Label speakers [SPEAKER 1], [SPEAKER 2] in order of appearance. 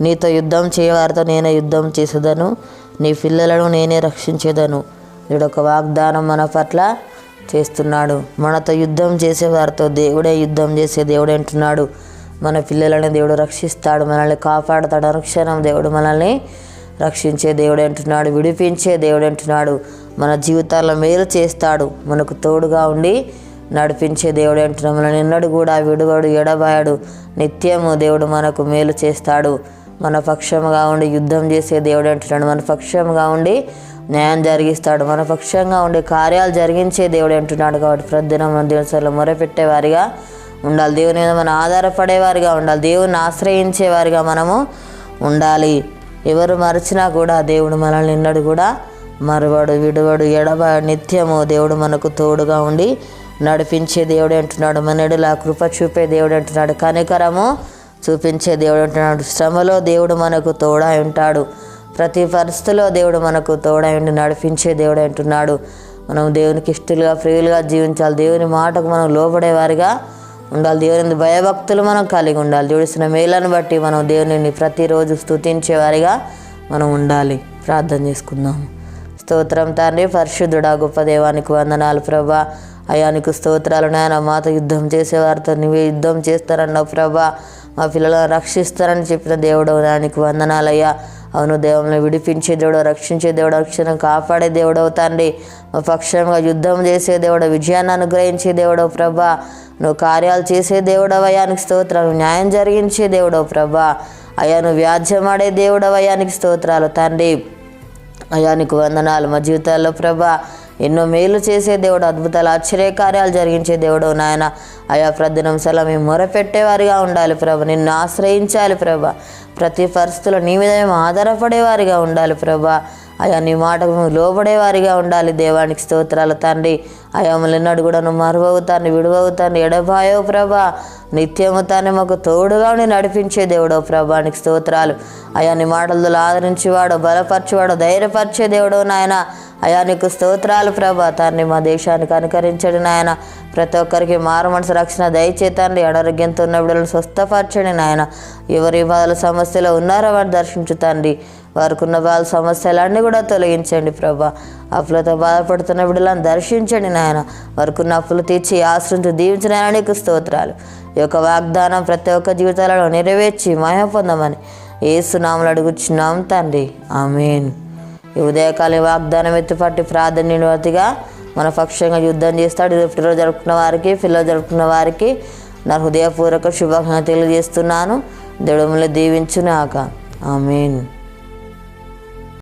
[SPEAKER 1] నీతో యుద్ధం చేయవారితో నేనే యుద్ధం చేసేదను. నీ పిల్లలను నేనే రక్షించేదను. వీడు ఒక వాగ్దానం మన పట్ల చేస్తున్నాడు. మనతో యుద్ధం చేసేవారితో దేవుడే యుద్ధం చేసే దేవుడే అంటున్నాడు. మన పిల్లలని దేవుడు రక్షిస్తాడు. మనల్ని కాపాడుతాడు. అనుక్షణం దేవుడు మనల్ని రక్షించే దేవుడు అంటున్నాడు. విడిపించే దేవుడు అంటున్నాడు. మన జీవితాల్లో మేలు చేస్తాడు. మనకు తోడుగా ఉండి నడిపించే దేవుడు అంటున్నాడు. మన నిన్నడు కూడా విడువడు ఎడబాయడు. నిత్యము దేవుడు మనకు మేలు చేస్తాడు. మన పక్షంగా ఉండి యుద్ధం చేసే దేవుడు అంటున్నాడు. మన పక్షంగా ఉండి న్యాయం జరిగిస్తాడు. మన పక్షంగా ఉండి కార్యాలు జరిగించే దేవుడు అంటున్నాడు కాబట్టి ప్రతిదినం మన దేవుని మొరపెట్టేవారిగా ఉండాలి. దేవుని మీద మనం ఆధారపడేవారిగా ఉండాలి. దేవుని ఆశ్రయించేవారిగా మనము ఉండాలి. ఎవరు మరచినా కూడా దేవుడు మనల్ని నిన్నడు కూడా మరువడు విడువడు ఎడవ నిత్యము దేవుడు మనకు తోడుగా ఉండి నడిపించే దేవుడు అంటున్నాడు. మనడులా కృప చూపే దేవుడు అంటున్నాడు. కనికరము చూపించే దేవుడు ఉంటున్నాడు శ్రమలో దేవుడు మనకు తోడై ఉంటాడు. ప్రతి పరిస్థితిలో దేవుడు మనకు తోడై ఉండి నడిపించే దేవుడు అంటున్నాడు. మనం దేవునికి ఇష్టలుగా ప్రియులుగా జీవించాలి. దేవుని మాటకు మనం లోపడేవారిగా ఉండాలి. దేవుని భయభక్తులు మనం కలిగి ఉండాలి. జోడిసిన మేలను బట్టి మనం దేవుని ప్రతిరోజు స్తుతించేవారిగా మనం ఉండాలి. ప్రార్థన చేసుకుందాం. స్తోత్రం తండ్రి పరిశుద్ధుడా గొప్ప దేవానికి వందనాలు ప్రభా. అయానికి స్తోత్రాలు నాయన. మాత యుద్ధం చేసేవారితో నువ్వే యుద్ధం చేస్తారన్నావు ప్రభా. మా పిల్లలను రక్షిస్తారని చెప్పిన దేవుడు దానికి వందనాలయ్యా. అవును దేవుని విడిపించే దేవుడు రక్షించే దేవుడు రక్షణ కాపాడే దేవుడవు తండ్రి. పక్షంగా యుద్ధం చేసే దేవుడు విజయాన్ని అనుగ్రహించే దేవుడవు ప్రభా. నువ్వు కార్యాలు చేసే దేవుడవయానికి స్తోత్రాలు. న్యాయం జరిగించే దేవుడవు ప్రభా. అయ్యా నువ్వు వ్యాధ్యమాడే దేవుడవయానికి స్తోత్రాలు తండ్రి. అయ్యానికి వందనాలు మా జీవితాల్లో ప్రభా. ఎన్నో మేలు చేసే దేవుడు అద్భుతాలు ఆశ్చర్యకార్యాలు జరిగించే దేవుడు నాయన. అయా ప్రతినిమిషాల మేము మొరపెట్టేవారిగా ఉండాలి ప్రభు. నిన్ను ఆశ్రయించాలి ప్రభ. ప్రతి పరిస్థితుల్లో నీ మీద మేము ఆధారపడేవారిగా ఉండాలి ప్రభా. అయా నీ మాటకు మేము లోబడేవారిగా ఉండాలి. దేవానికి స్తోత్రాలు తండ్రి. అయా ఎన్నడు కూడా నువ్వు మరువవుతాను విడువవుతాను ఎడబాయో ప్రభా. నిత్యము తాను మాకు తోడుగా ఉండి నడిపించే దేవుడో ప్రభానికి స్తోత్రాలు. అయా నీ మాటలతో ఆదరించేవాడు బలపరిచేవాడు ధైర్యపరిచే దేవుడు నాయన. అయా నీకు స్తోత్రాలు ప్రభా. తాన్ని మా దేశానికి అనుకరించండి నాయన. ప్రతి ఒక్కరికి మారు మనసు రక్షణ దయచేతండి అనారోగ్యంతో ఉన్న బిడ్డలను స్వస్థపరచండి నాయన. ఎవరి వాళ్ళ సమస్యలో ఉన్నారో వారు దర్శించుతండి వారికి ఉన్న వాళ్ళ సమస్యలన్నీ కూడా తొలగించండి ప్రభా. అప్పులతో బాధపడుతున్న బిడ్డలను దర్శించండి నాయన. వారికి ఉన్న అప్పులు తీర్చి ఆశ్రయించి దీవించిన నీకు స్తోత్రాలు. ఈ యొక్క వాగ్దానం ప్రతి ఒక్క జీవితాలను నెరవేర్చి మహిమ పొందమని ఏసునాములు అడుగుచున్నాం తండ్రి. ఆమెన్. ఈ ఉదయకాలం వాగ్దానం ఎత్తుపట్టి ప్రార్థన నిలవతిగా మన పక్షంగా యుద్ధం చేస్తాడు. ఇది జరుపుకున్న వారికి పిల్లలు జరుపుకున్న వారికి నా హృదయపూర్వక శుభాకాంక్షలు తెలియజేస్తున్నాను. దేవుడు మిమ్మల్ని దీవించునాక. ఆమెన్.